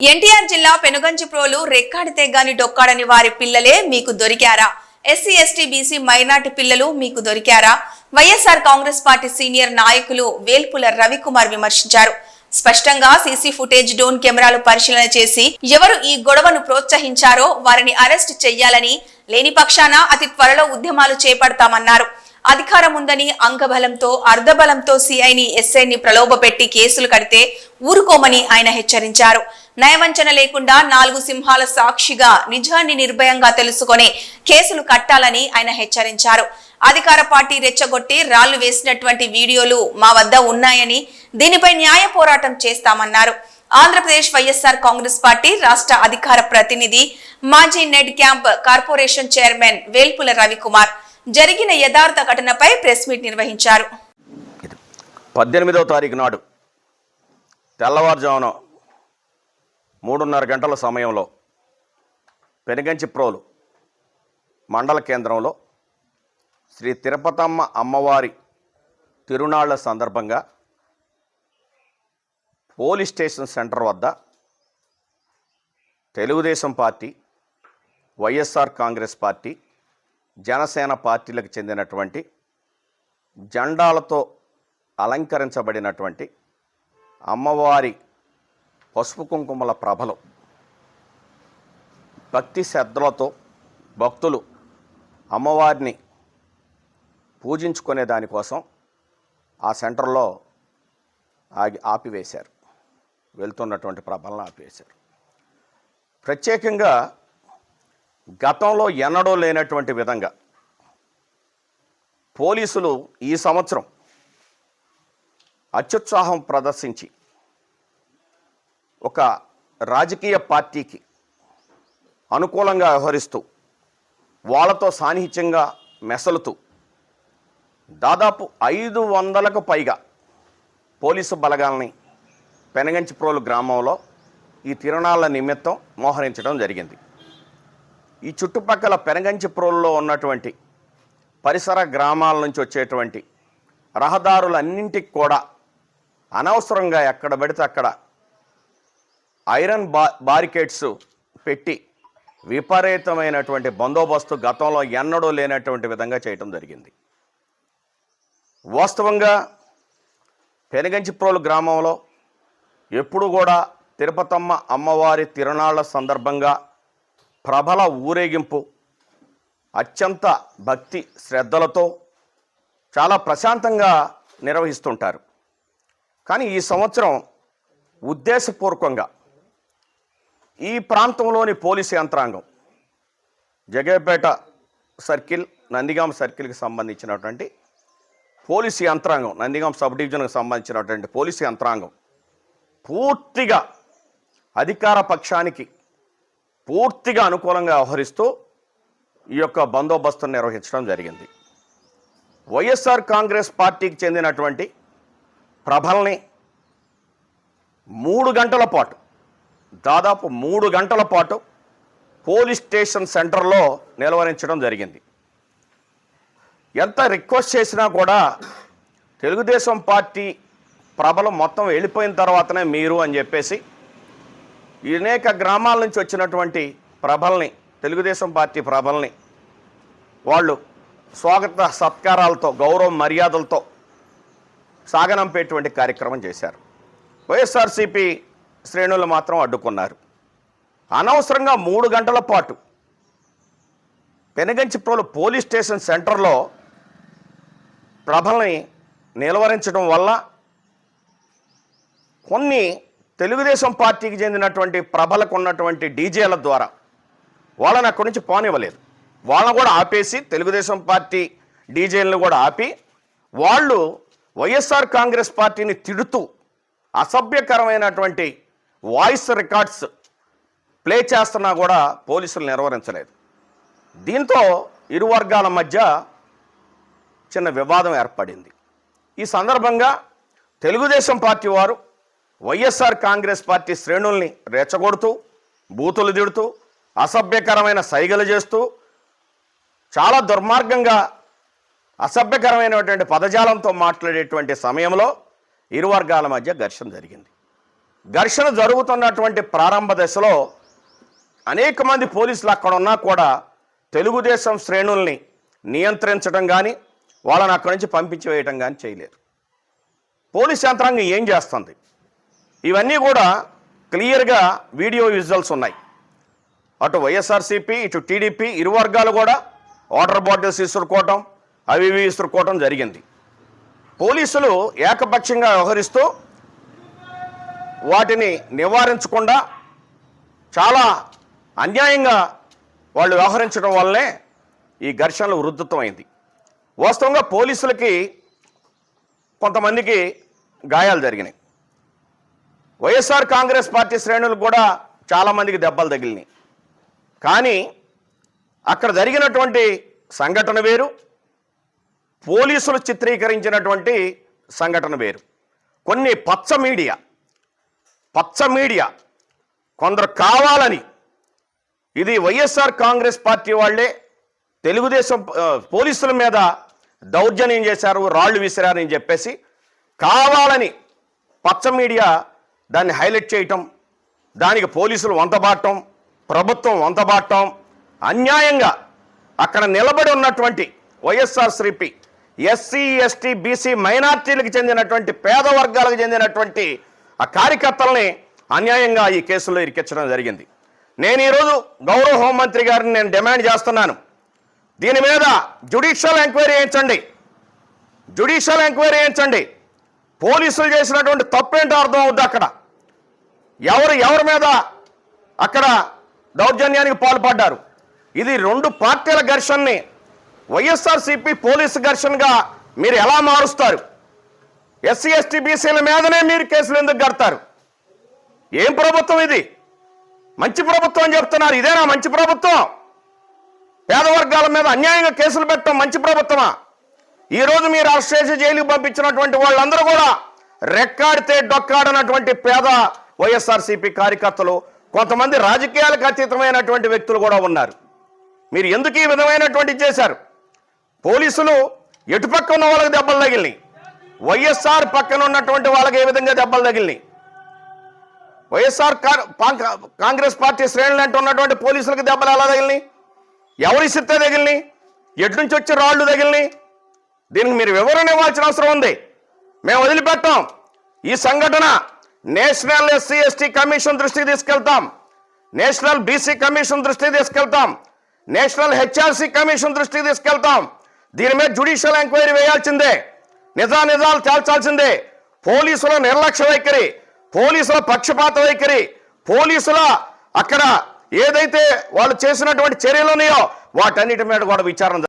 ఎన్టీఆర్ జిల్లా పెనుగంచిప్రోలు రెక్కాడితే గాని డొక్కాడని వారి పిల్లలే మీకు దొరికారా? ఎస్సీ ఎస్టీ బీసీ మైనార్టీ పిల్లలు మీకు దొరికారా? వైఎస్ఆర్ కాంగ్రెస్ పార్టీ సీనియర్ నాయకులు వేల్పుల రవికుమార్ విమర్శించారు. స్పష్టంగా సీసీ ఫుటేజ్ డోన్ కెమెరాలు పరిశీలన చేసి ఎవరు ఈ గొడవను ప్రోత్సహించారో వారిని అరెస్ట్ చెయ్యాలని లేని పక్షాన అతి త్వరలో ఉద్యమాలు చేపడతామన్నారు. అధికారం ఉందని అంగబలంతో అర్ధబలంతో సిఐని ఎస్ఐని ప్రలోభపెట్టి కేసులు కడితే ఊరుకోమని ఆయన హెచ్చరించారు. నయవంచన లేకుండా నాలుగు సింహాల సాక్షిగా నిజాన్ని నిర్భయంగా తెలుసుకొని కేసులు కట్టాలని ఆయన హెచ్చరించారు. అధికార పార్టీ రెచ్చగొట్టి రాళ్ళు వేసినటువంటి వీడియోలు మా వద్ద ఉన్నాయని దీనిపై న్యాయ పోరాటం చేస్తామన్నారు. ఆంధ్రప్రదేశ్ వైఎస్ఆర్ కాంగ్రెస్ పార్టీ రాష్ట్ర అధికార ప్రతినిధి మాజీ NEDCAP corporation chairman Velpula Ravikumar జరిగిన యథార్థ ఘటనపై ప్రెస్ మీట్ నిర్వహించారు. పద్దెనిమిదవ తారీఖు నాడు తెల్లవారుజామున మూడున్నర గంటల సమయంలో పెనుగంచిప్రోలు మండల కేంద్రంలో శ్రీ తిరుపతమ్మ అమ్మవారి తిరునాళ్ళ సందర్భంగా పోలీస్ స్టేషన్ సెంటర్ వద్ద Telugu Desam party YSR Congress party Janasena పార్టీలకు చెందినటువంటి జెండాలతో అలంకరించబడినటువంటి అమ్మవారి పసుపు కుంకుమల ప్రభలు. భక్తి శ్రద్ధలతో భక్తులు అమ్మవారిని పూజించుకునే దానికోసం ఆ సెంటర్లో ఆగి ఆపివేశారు. వెళ్తున్నటువంటి ప్రభలను ఆపివేశారు. ప్రత్యేకంగా గతంలో ఎన్నడూ లేనటువంటి విధంగా పోలీసులు ఈ సంవత్సరం అత్యుత్సాహం ప్రదర్శించి ఒక రాజకీయ పార్టీకి అనుకూలంగా వ్యవహరిస్తూ వాళ్ళతో సాన్నిహిత్యంగా మెసలుతూ దాదాపు ఐదు వందలకు పైగా పోలీసు బలగాల్ని పెనగంచిప్రోలు గ్రామంలో ఈ తిరణాల నిమిత్తం మోహరించడం జరిగింది. ఈ చుట్టుపక్కల పెనగంచిప్రోలులో ఉన్నటువంటి పరిసర గ్రామాల నుంచి వచ్చేటువంటి రహదారులన్నింటికి కూడా అనవసరంగా ఎక్కడ పడితే అక్కడ ఐరన్ బా బారికేడ్స్ పెట్టి విపరీతమైనటువంటి బందోబస్తు గతంలో ఎన్నడూ లేనటువంటి విధంగా చేయటం జరిగింది. వాస్తవంగా పెనగంచిప్రోలు గ్రామంలో ఎప్పుడు కూడా తిరుపతమ్మ అమ్మవారి తిరునాళ్ళ సందర్భంగా ప్రబల ఊరేగింపు అత్యంత భక్తి శ్రద్ధలతో చాలా ప్రశాంతంగా నిర్వహిస్తుంటారు. కానీ ఈ సంవత్సరం ఉద్దేశపూర్వకంగా ఈ ప్రాంతంలోని పోలీసు యంత్రాంగం జగేపేట సర్కిల్ నందిగాం సర్కిల్కి సంబంధించినటువంటి పోలీసు యంత్రాంగం నందిగాం సబ్ డివిజన్కి సంబంధించినటువంటి పోలీసు యంత్రాంగం పూర్తిగా అధికార పక్షానికి పూర్తిగా అనుకూలంగా వ్యవహరిస్తూ ఈ యొక్క బందోబస్తును నిర్వహించడం జరిగింది. వైఎస్ఆర్ కాంగ్రెస్ పార్టీకి చెందినటువంటి ప్రభల్ని మూడు గంటల పాటు దాదాపు మూడు గంటల పాటు పోలీస్ స్టేషన్ సెంటర్లో నిలవరించడం జరిగింది. ఎంత రిక్వెస్ట్ చేసినా కూడా తెలుగుదేశం పార్టీ ప్రబలం మొత్తం వెళ్ళిపోయిన తర్వాతనే మీరు అని చెప్పేసి అనేక గ్రామాల నుంచి వచ్చినటువంటి ప్రభల్ని తెలుగుదేశం పార్టీ ప్రభల్ని వాళ్ళు స్వాగత సత్కారాలతో గౌరవ మర్యాదలతో సాగనంపేటువంటి కార్యక్రమం చేశారు. వైఎస్ఆర్సీపీ శ్రేణులు మాత్రం అడ్డుకున్నారు. అనవసరంగా మూడు గంటల పాటు పెనగంచిప్రోలు పోలీస్ స్టేషన్ సెంటర్లో ప్రభల్ని నిలవరించడం వల్ల కొన్ని తెలుగుదేశం పార్టీకి చెందినటువంటి ప్రభలకు ఉన్నటువంటి డీజేల ద్వారా వాళ్ళని అక్కడి నుంచి పోనివ్వలేదు. వాళ్ళని కూడా ఆపేసి తెలుగుదేశం పార్టీ డీజేలను కూడా ఆపి వాళ్ళు వైఎస్ఆర్ కాంగ్రెస్ పార్టీని తిడుతూ అసభ్యకరమైనటువంటి వాయిస్ రికార్డ్స్ ప్లే చేస్తున్నా కూడా పోలీసులు నిర్వహించలేదు. దీంతో ఇరు వర్గాల మధ్య చిన్న వివాదం ఏర్పడింది. ఈ సందర్భంగా తెలుగుదేశం పార్టీ వారు వైఎస్ఆర్ కాంగ్రెస్ పార్టీ శ్రేణుల్ని రెచ్చగొడుతూ బూతులు దిడుతూ అసభ్యకరమైన సైగలు చేస్తూ చాలా దుర్మార్గంగా అసభ్యకరమైనటువంటి పదజాలంతో మాట్లాడేటువంటి సమయంలో ఇరు వర్గాల మధ్య ఘర్షణ జరిగింది. ఘర్షణ జరుగుతున్నటువంటి ప్రారంభ దశలో అనేక మంది పోలీసులు అక్కడ ఉన్నా కూడా తెలుగుదేశం శ్రేణుల్ని నియంత్రించడం కానీ వాళ్ళని అక్కడి నుంచి పంపించి వేయటం కానీ చేయలేరు. పోలీస్ యంత్రాంగం ఏం చేస్తుంది? ఇవన్నీ కూడా క్లియర్గా వీడియో విజువల్స్ ఉన్నాయి. అటు వైఎస్ఆర్సీపీ ఇటు టీడీపీ ఇరు వర్గాలు కూడా వాటర్ బాటిల్స్ ఇసురుకోవటం అవి ఇవి ఇసురుకోవటం జరిగింది. పోలీసులు ఏకపక్షంగా వ్యవహరిస్తూ వాటిని నివారించకుండా చాలా అన్యాయంగా వాళ్ళు వ్యవహరించడం వల్లనే ఈ ఘర్షణలు వృద్ధుత్వమైంది. వాస్తవంగా పోలీసులకి కొంతమందికి గాయాలు జరిగినాయి. వైఎస్ఆర్ కాంగ్రెస్ పార్టీ శ్రేణులకు కూడా చాలామందికి దెబ్బలు తగిలినాయి. కానీ అక్కడ జరిగినటువంటి సంఘటన వేరు పోలీసులు చిత్రీకరించినటువంటి సంఘటన వేరు. కొన్ని పచ్చ మీడియా పచ్చ మీడియా కొందరు కావాలని. ఇది వైఎస్ఆర్ కాంగ్రెస్ పార్టీ వాళ్ళే తెలుగుదేశం పోలీసుల మీద దౌర్జన్యం చేశారు రాళ్ళు విసిరారని చెప్పేసి కావాలని పచ్చ మీడియా దాన్ని హైలైట్ చేయటం దానికి పోలీసులు వంతబాటం ప్రభుత్వం వంతబాటం అన్యాయంగా అక్కడ నిలబడి ఉన్నటువంటి వైఎస్ఆర్ శ్రీపి ఎస్సీ ఎస్టీ బీసీ మైనార్టీలకు చెందినటువంటి పేద వర్గాలకు చెందినటువంటి ఆ కార్యకర్తల్ని అన్యాయంగా ఈ కేసులో ఇరికించడం జరిగింది. నేను ఈరోజు గౌరవ హోంమంత్రి గారిని నేను డిమాండ్ చేస్తున్నాను. దీని మీద జుడిషియల్ ఎంక్వైరీ చేయించండి. జుడిషియల్ ఎంక్వైరీ చేయించండి. పోలీసులు చేసినటువంటి తప్పేంటో అర్థం అవుద్ది అక్కడ. ఎవరు ఎవరి మీద అక్కడ దౌర్జన్యానికి పాల్పడ్డారు? ఇది రెండు పార్టీల ఘర్షణని వైఎస్ఆర్సీపీ పోలీసు ఘర్షణగా మీరు ఎలా మారుస్తారు? ఎస్సీ ఎస్టీ బీసీల మీదనే మీరు కేసులు ఎందుకు కడతారు? ఏం ప్రభుత్వం ఇది? మంచి ప్రభుత్వం అని చెప్తున్నారు. ఇదేనా మంచి ప్రభుత్వం. పేద వర్గాల మీద అన్యాయంగా కేసులు పెట్టడం మంచి ప్రభుత్వమా? ఈరోజు మీరు అరెస్ట్ చేసి జైలుకి పంపించినటువంటి వాళ్ళందరూ కూడా రెక్కాడితే డొక్కాడనటువంటి పేద వైఎస్ఆర్సీపీ కార్యకర్తలు కొంతమంది రాజకీయాలకు అతీతమైనటువంటి వ్యక్తులు కూడా ఉన్నారు. మీరు ఎందుకు ఈ విధమైనటువంటి చేశారు? పోలీసులు ఎటుపక్క ఉన్న వాళ్ళకి దెబ్బలు తగిలినాయి? వైఎస్ఆర్ పక్కన ఉన్నటువంటి వాళ్ళకి ఏ విధంగా దెబ్బలు తగిలినాయి? వైఎస్ఆర్ కాంగ్రెస్ పార్టీ శ్రేణులు అంటూ ఉన్నటువంటి పోలీసులకు దెబ్బలు ఎలా తగిలినాయి? ఎవరి సిత్తే తగిలినాయి? ఎటు నుంచి వచ్చి రాళ్ళు తగిలినాయి? దీనికి మీరు వివరణ ఇవ్వాల్సిన అవసరం ఉంది. మేము వదిలిపెట్టాం. ఈ సంఘటన నేషనల్ ఎస్సీ ఎస్టీ కమిషన్ దృష్టికి తీసుకెళ్తాం. నేషనల్ బీసీ కమిషన్ దృష్టికి తీసుకెళ్తాం. నేషనల్ హెచ్ఆర్సీ కమిషన్ దృష్టికి తీసుకెళ్తాం. దీని మీద జుడిషియల్ ఎంక్వైరీ వేయాల్సిందే. నిజా నిజాలు తేల్చాల్సిందే. పోలీసుల నిర్లక్ష్య వైఖరి పోలీసుల పక్షపాత వైఖరి పోలీసుల అక్కడ ఏదైతే వాళ్ళు చేసినటువంటి చర్యలు ఉన్నాయో వాటన్నిటి మీద కూడా విచారణ